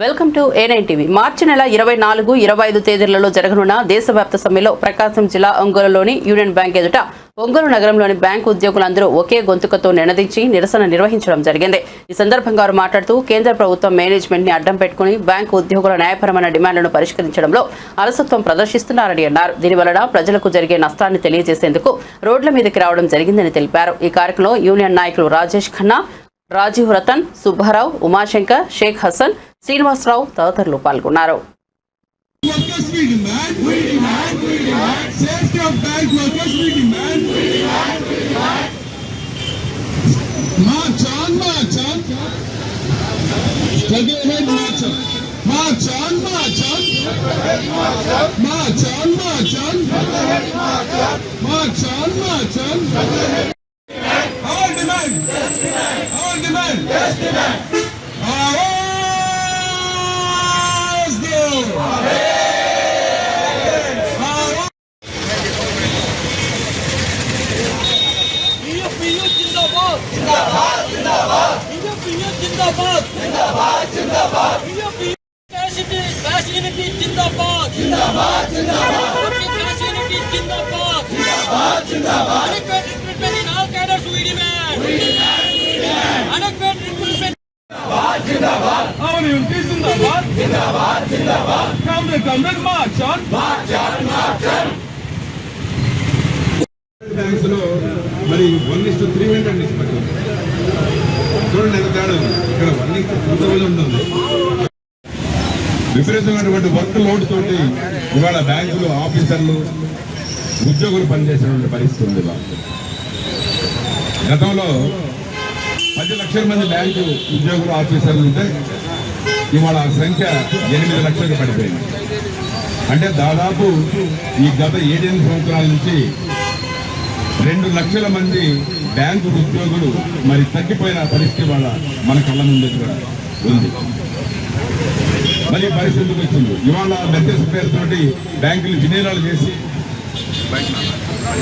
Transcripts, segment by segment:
Welcome to A nine TV మార్చి నెల ఇరవై నాలుగు ఇరవై ఐదు తేదీలలో జరగనున్న దేశవ్యాప్త సమ్మెలో ప్రకాశం జిల్లా ఒంగోలులోని యూనియన్ బ్యాంక్ ఎదుట ఒంగోలు నగరంలోని బ్యాంకు ఉద్యోగులందరూ ఒకే గొంతుకతో నినదించి నిరసన నిర్వహించడం జరిగింది. ఈ సందర్భంగా వారు మాట్లాడుతూ కేంద్ర ప్రభుత్వం మేనేజ్మెంట్ని అడ్డం పెట్టుకుని బ్యాంకు ఉద్యోగుల న్యాయపరమైన డిమాండ్లను పరిష్కరించడంలో అలసత్వం ప్రదర్శిస్తున్నారని అన్నారు. దీనివలన ప్రజలకు జరిగే నష్టాన్ని తెలియజేసేందుకు రోడ్ల మీదకి రావడం జరిగిందని తెలిపారు. ఈ కార్యక్రమంలో యూనియన్ నాయకులు రాజేష్ ఖన్నా రాజీవ్ రతన్ సుబ్బారావు ఉమాశంకర్ షేక్ హసన్ శ్రీనివాసరావు తదితరులు పాల్గొన్నారు Workers we demand. We demand. We demand. Safety of bank workers we demand. We demand. We demand. March on, march on. Struggle ahead, march on. March on, march on. March on, march on. March on, march on. Our demand. Our demand. Our PU जिंदाबाद जिंदाबाद जिंदाबाद PU जिंदाबाद जिंदाबाद जिंदाबाद PU PU facility facility जिंदाबाद जिंदाबाद जिंदाबाद facility जिंदाबाद जिंदाबाद जिंदाबाद Comrade, బ్యాంక్స్లో మరి వన్ ఇస్ త్రీ హండ్రెడ్ చూడండి ఎంత తేడా ఇక్కడ వన్ ఇస్ టూ థౌజండ్ విపరీతమైనటువంటి వర్క్ లోడ్ తోటి ఇవాళ బ్యాంకులు ఆఫీసర్లు ఉద్యోగులు పనిచేసేటువంటి పరిస్థితి ఉంది గతంలో పది లక్షల మంది బ్యాంకు ఉద్యోగులు ఆఫీసర్లు ఉంటే ఇవాళ ఆ సంఖ్య ఎనిమిది లక్షలకు పడిపోయింది. అంటే దాదాపు ఈ గత ఏడెనిమిది సంవత్సరాల నుంచి రెండు లక్షల మంది బ్యాంకు ఉద్యోగులు మరి తగ్గిపోయిన పరిస్థితి వాళ్ళ మన కళ్ళ ముందు ఉంది మరి ఈ పరిస్థితికి వచ్చింది? ఇవాళ మెసేజ్ పేరుతోటి బ్యాంకులు విలీనాలు చేసి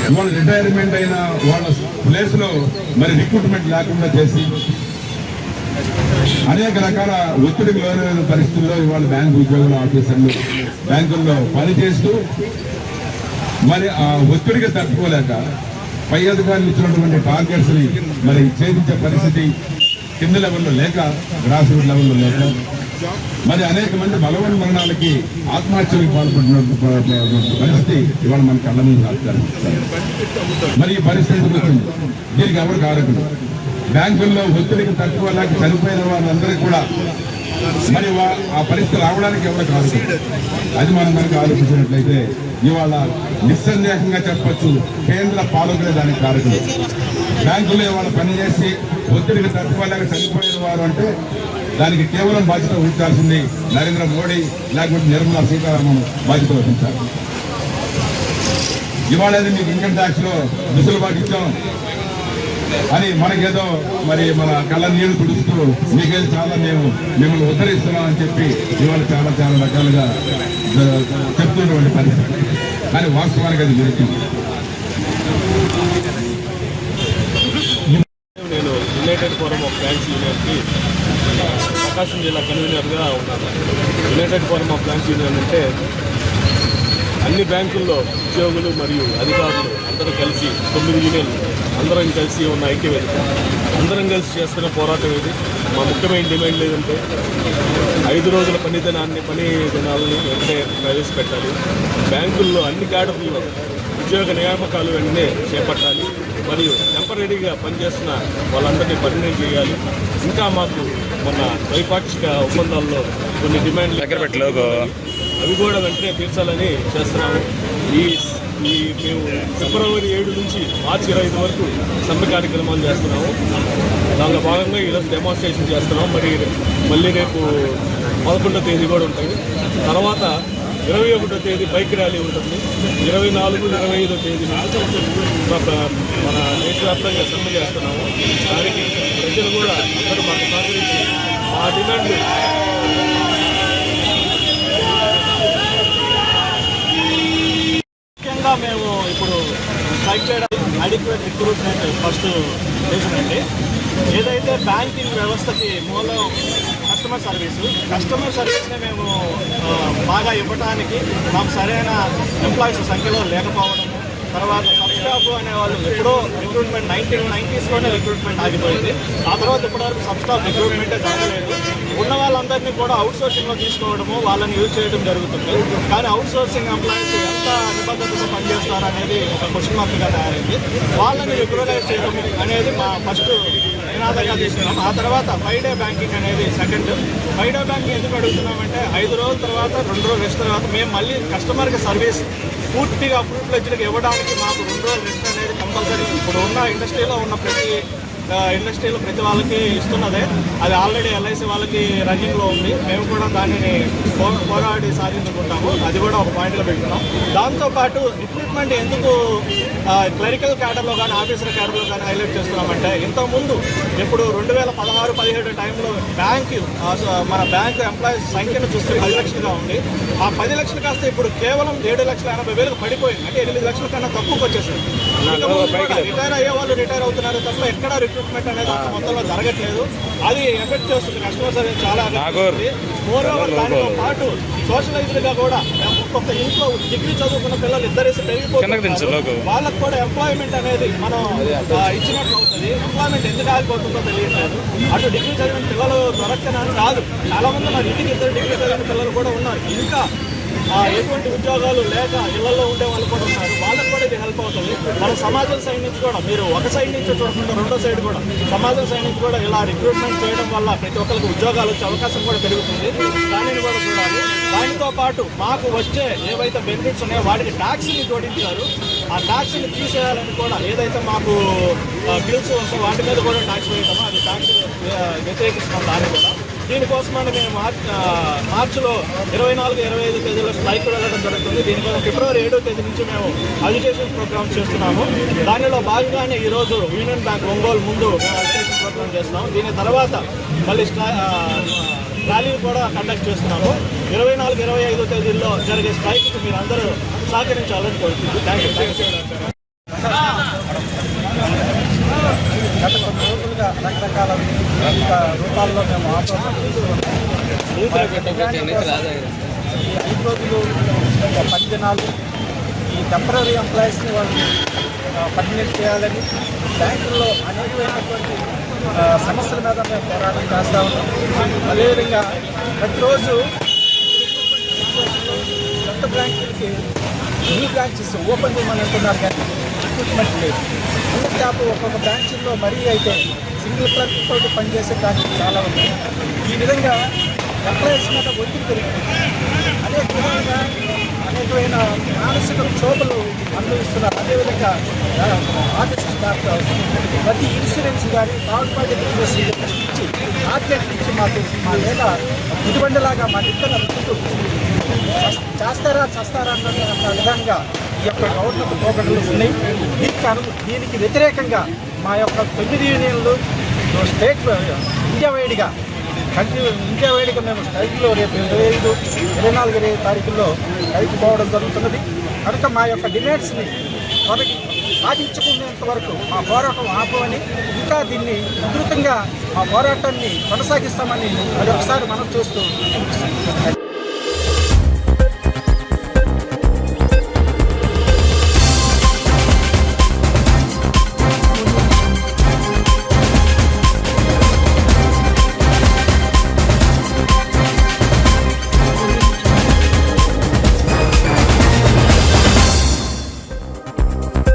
ఇవాళ రిటైర్మెంట్ అయిన వాళ్ళ ప్లేస్లో మరి రిక్రూట్మెంట్ లేకుండా చేసి అనేక రకాల ఒత్తిడికి లోనైన పరిస్థితుల్లో ఇవాళ బ్యాంకు ఉద్యోగులు ఆఫీసర్లు బ్యాంకుల్లో పనిచేస్తూ మరి ఆ ఒత్తిడికి తట్టుకోలేక పై అధికారులు ఇచ్చినటువంటి టార్గెట్స్ని మరి ఛేదించే పరిస్థితి కింద లెవెల్లో లేక గ్రాస్ రూట్ లెవెల్లో లేక మరి అనేక మంది బలవన్ మరణాలకి ఆత్మహత్యలకు పాల్పడిన పరిస్థితి ఇవాళ మన కళ్ళ మీద మరి ఈ పరిస్థితి వచ్చింది? దీనికి ఎవరు కారకులు? బ్యాంకుల్లో ఒత్తిడికి తక్కువ లేక చనిపోయిన వాళ్ళందరికీ కూడా మరి వా- ఆ పరిస్థితి రావడానికి ఎవరు కాదు. అది మనం కనుక ఆలోచించినట్లయితే ఇవాళ నిస్సందేహంగా చెప్పచ్చు కేంద్ర పాలకులే దానికి కారణం బ్యాంకులో ఇవాళ పనిచేసి ఒత్తిడికి తట్టుకోలేక చనిపోయిన వారు అంటే దానికి కేవలం బాధ్యత వహించాల్సింది నరేంద్ర మోడీ లేకపోతే నిర్మలా సీతారామన్ బాధ్యత వహించారు ఇవాళ మీకు ఇన్కమ్ ట్యాక్స్లో వెసులుబాటు ఇచ్చాం. అని మనకేదో మరి మన కళ్ళ నీళ్ళు పిలుస్తూ మీకేదో చాలా మేము మిమ్మల్ని ఉద్ధరిస్తున్నాం చెప్పి ఇవాళ చాలా చాలా రకాలుగా చెప్తున్నటువంటి పరిస్థితి. కానీ వాస్తవానికి అది నేను యునైటెడ్ ఫోరం ఆఫ్ బ్యాంక్స్ యూనియన్కి ప్రకాశం జిల్లా కన్వీనర్గా ఉన్నాను. United forum of banks union అంటే అన్ని బ్యాంకుల్లో ఉద్యోగులు మరియు అధికారులు అందరూ కలిసి తొమ్మిది యూనియన్లు అందరం కలిసి ఉన్న ఐక్యవేదిక. అందరం కలిసి చేస్తున్న పోరాటం ఇది. మా ముఖ్యమైన డిమాండ్ లేదంటే ఐదు రోజుల పని దినాన్ని పని దినాలని వెంటనే ప్రవేశపెట్టాలి. బ్యాంకుల్లో అన్ని క్యాడర్లలో ఉద్యోగ నియామకాలు వెంటనే చేపట్టాలి. మరియు టెంపరీగా పనిచేస్తున్న వాళ్ళందరినీ పరిణయం చేయాలి. ఇంకా మాకు మన ద్వైపాక్షిక ఒప్పందాల్లో కొన్ని డిమాండ్లు దగ్గర అవి కూడా వెంటనే తీర్చాలని చేస్తున్నాము. ఈ ఈ మేము ఫిబ్రవరి ఏడు నుంచి మార్చి ఇరవై ఐదు వరకు సమ్మె కార్యక్రమాలు చేస్తున్నాము. దానిలో భాగంగా ఈరోజు డెమాన్స్ట్రేషన్ చేస్తున్నాం మరి మళ్ళీ రేపు పదకొండో తేదీ కూడా ఉంటుంది. తర్వాత ఇరవై ఒకటో తేదీ బైక్ ర్యాలీ ఉంటుంది. ఇరవై నాలుగు ఇరవై ఐదో తేదీ మన దేశవ్యాప్తంగా సమ్మె చేస్తున్నాము. దానికి ప్రజలు కూడా అందరూ మాకు సహకరించి మా డిమాండ్లు ముఖ్యంగా మేము ఇప్పుడు స్ట్రైక్ చేయడం రిక్రూట్మెంట్ ఫస్ట్ రీజన్ అండి. ఏదైతే బ్యాంకింగ్ వ్యవస్థకి మూలం కస్టమర్ సర్వీసు కస్టమర్ సర్వీస్ని మేము బాగా ఇవ్వడానికి మాకు సరైన ఎంప్లాయీస్ సంఖ్యలో లేకపోవడం తర్వాత స్టాఫ్ అనే వాళ్ళు ఎప్పుడో రిక్రూట్మెంట్ నైన్టీన్ నైన్టీస్లోనే రిక్రూట్మెంట్ ఆగిపోయింది. ఆ తర్వాత ఇప్పటివరకు సబ్ స్టాఫ్ రిక్రూట్మెంటే జరగలేదు. ఉన్న వాళ్ళందరినీ కూడా అవుట్ సోర్సింగ్లో తీసుకోవడము వాళ్ళని యూజ్ చేయడం జరుగుతుంది. కానీ అవుట్ సోర్సింగ్ ఎంప్లాయీస్ ఎంత నిబద్ధతతో పనిచేస్తారు అనేది ఒక క్వశ్చన్ మార్క్గా తయారైంది. వాళ్ళని రెగ్యులరైజ్ చేయడం అనేది మా ఫస్ట్ నినాదంగా తీసుకున్నాం ఆ తర్వాత ఫైవ్ డే బ్యాంకింగ్ అనేది సెకండ్ ఫైవ్ డే బ్యాంకింగ్ ఎందుకు అడుగుతున్నామంటే ఐదు రోజుల తర్వాత రెండు రోజులు రెస్ట్ తర్వాత మేము మళ్ళీ కస్టమర్కి సర్వీస్ పూర్తిగా ఫుల్ ఇవ్వడానికి మాకు రెండు రోజులు రెస్ట్ అనేది కంపల్సరీ ఇప్పుడు ఉన్న ఇండస్ట్రీలో ఉన్న ప్రతి ఇండస్ట్రీలో ప్రతి వాళ్ళకి ఇస్తున్నదే. అది ఆల్రెడీ ఎల్ఐసి వాళ్ళకి రన్నింగ్లో ఉంది. మేము కూడా దానిని పోరాడి సాధించుకుంటాము. అది కూడా ఒక పాయింట్గా పెట్టుకున్నాం. దాంతోపాటు రిక్రూట్మెంట్ ఎందుకు క్లరికల్ క్యాడర్లో కానీ ఆఫీసర్ క్యాడర్లో కానీ హైలైట్ చేస్తున్నామంటే ఇంతకుముందు ఇప్పుడు రెండు వేల పదహారు పదిహేడు టైంలో బ్యాంక్ మన బ్యాంక్ ఎంప్లాయీస్ సంఖ్యను చూస్తే పది లక్షలుగా ఉంది. ఆ పది లక్షలు కాస్త ఇప్పుడు కేవలం ఏడు లక్షల ఎనభై వేలకు పడిపోయింది. అంటే ఎనిమిది లక్షల కన్నా తక్కువకి వచ్చేసింది. రిటైర్ అయ్యే వాళ్ళు రిటైర్ అవుతున్నారు తప్ప ఎక్కడ రిక్రూట్మెంట్ అనేది అంత మొత్తంలో జరగట్లేదు. అది ఎఫెక్ట్ చేస్తుంది. కస్టమర్ సర్వీస్ చాలా మోర్ ఓవర్ దానితో పాటు సోషలైజ్డ్గా కూడా ఒక్కొక్క ఇంట్లో డిగ్రీ చదువుకున్న పిల్లలు ఇద్దరేసి పెరిగిపోతున్నారు. వాళ్ళకు కూడా ఎంప్లాయ్మెంట్ అనేది మనం ఇచ్చినట్లు అవుతుంది. ఎంప్లాయ్మెంట్ ఎందుకు ఆగిపోతుందో తెలియట్లేదు. అటు డిగ్రీ చదివిన పిల్లలు దొరకనని కాదు. చాలా మంది నా ఇంటికి ఇద్దరు డిగ్రీ చదివిన పిల్లలు కూడా ఉన్నారు. ఇంకా ఎటువంటి ఉద్యోగాలు లేక ఇళ్ళలో ఉండే వాళ్ళు కూడా ఉన్నారు. వాళ్ళకు కూడా ఇది హెల్ప్ అవుతుంది. మన సమాజం సైడ్ నుంచి కూడా మీరు ఒక సైడ్ నుంచి చూడకుండా రెండో సైడ్ కూడా సమాజం సైడ్ నుంచి కూడా ఇలా రిక్రూట్మెంట్ చేయడం వల్ల ప్రతి ఒక్కరికి ఉద్యోగాలు వచ్చే అవకాశం కూడా పెరుగుతుంది. దానిని కూడా చూడాలి. దానితో పాటు మాకు వచ్చే ఏవైతే బెనిఫిట్స్ ఉన్నాయో వాటికి ట్యాక్స్ని జోడించారు. ఆ ట్యాక్స్ని తీసేయాలని కూడా ఏదైతే మాకు బిల్స్ వస్తాయో వాటి మీద కూడా ట్యాక్స్ వేయటమో? అది ట్యాక్స్ వ్యతిరేకిస్తున్నాం దాన్ని కూడా దీనికోసమని మేము మార్చ్ మార్చిలో ఇరవై నాలుగు ఇరవై ఐదు తేదీలో స్ట్రైక్ వెళ్ళడం జరుగుతుంది. దీనికోసం ఫిబ్రవరి ఏడో తేదీ నుంచి మేము అజిటేషన్ ప్రోగ్రామ్ చేస్తున్నాము. దానిలో భాగంగానే ఈరోజు యూనియన్ బ్యాంక్ ఒంగోలు ముందు మేము అజిటేషన్ ప్రోగ్రామ్ చేస్తున్నాము దీని తర్వాత మళ్ళీ ర్యాలీ కూడా కండక్ట్ చేస్తున్నాము. ఇరవై నాలుగు ఇరవై ఐదో తేదీల్లో జరిగే స్ట్రైక్కి మీరు అందరూ సహకరించాలని కోరుతుంది. థ్యాంక్ యూ థ్యాంక్ యూ రకరకాల రూపాల్లో మేము ఆందోళన ఈ ఐదు రోజులు ఒక పది దినాలు ఈ టెంపరీ ఎంప్లాయీస్ని వాళ్ళు పర్మినెంట్ చేయాలని బ్యాంకుల్లో అనేకమైనటువంటి సమస్యల మీద మేము పోరాటం చేస్తా ఉన్నాం. అదేవిధంగా ప్రతిరోజు కొత్త బ్యాంకులకి న్యూ బ్రాంచెస్ ఓపెన్ చేయమని అంటున్నారు కానీ రిక్రూట్మెంట్ లేదు. అన్ని ఒక్కొక్క బ్రాంచ్లో మరీ అయితే సింగిల్ క్లర్క్ తోటి పనిచేసే బ్రాంచ్లు చాలా ఉన్నాయి ఈ విధంగా ఎంప్లాయీస్ మీద ఒత్తిడి పెరుగుతుంది. అనేక విధంగా అనేకమైన మానసిక క్షోభలు అనుభవిస్తున్నారు. అదేవిధంగా ఆ, ఆఫీస్ ప్రతి ఇన్సూరెన్స్ కానీ థర్డ్ పార్టీ బిజినెస్ ఇచ్చి మార్కెట్ నుంచి మాకు మా మీద ఇటువంటిలాగా మా ఇద్దరు చేస్తారా చేస్తారా అన్న విధంగా ఈ యొక్క గవర్నమెంట్ పోకడలు ఉన్నాయి. దీనికి అను దీనికి వ్యతిరేకంగా మా యొక్క తొమ్మిది యూనియన్లు స్టేట్ ఇండియా వైడ్గా. కంట్రీ ఇండియా వైడ్గా మేము స్ట్రైక్లో రేపు ఇరవై ఐదు ఇరవై నాలుగు ఇరవై తారీఖుల్లో స్ట్రైక్ పోవడం జరుగుతున్నది. కనుక మా యొక్క డిమాండ్స్ని త్వరకి సాధించుకునేంత వరకు మా పోరాటం ఆపమని ఇంకా దీన్ని ఉధృతంగా మా పోరాటాన్ని కొనసాగిస్తామని మరొకసారి మనం చూస్తూ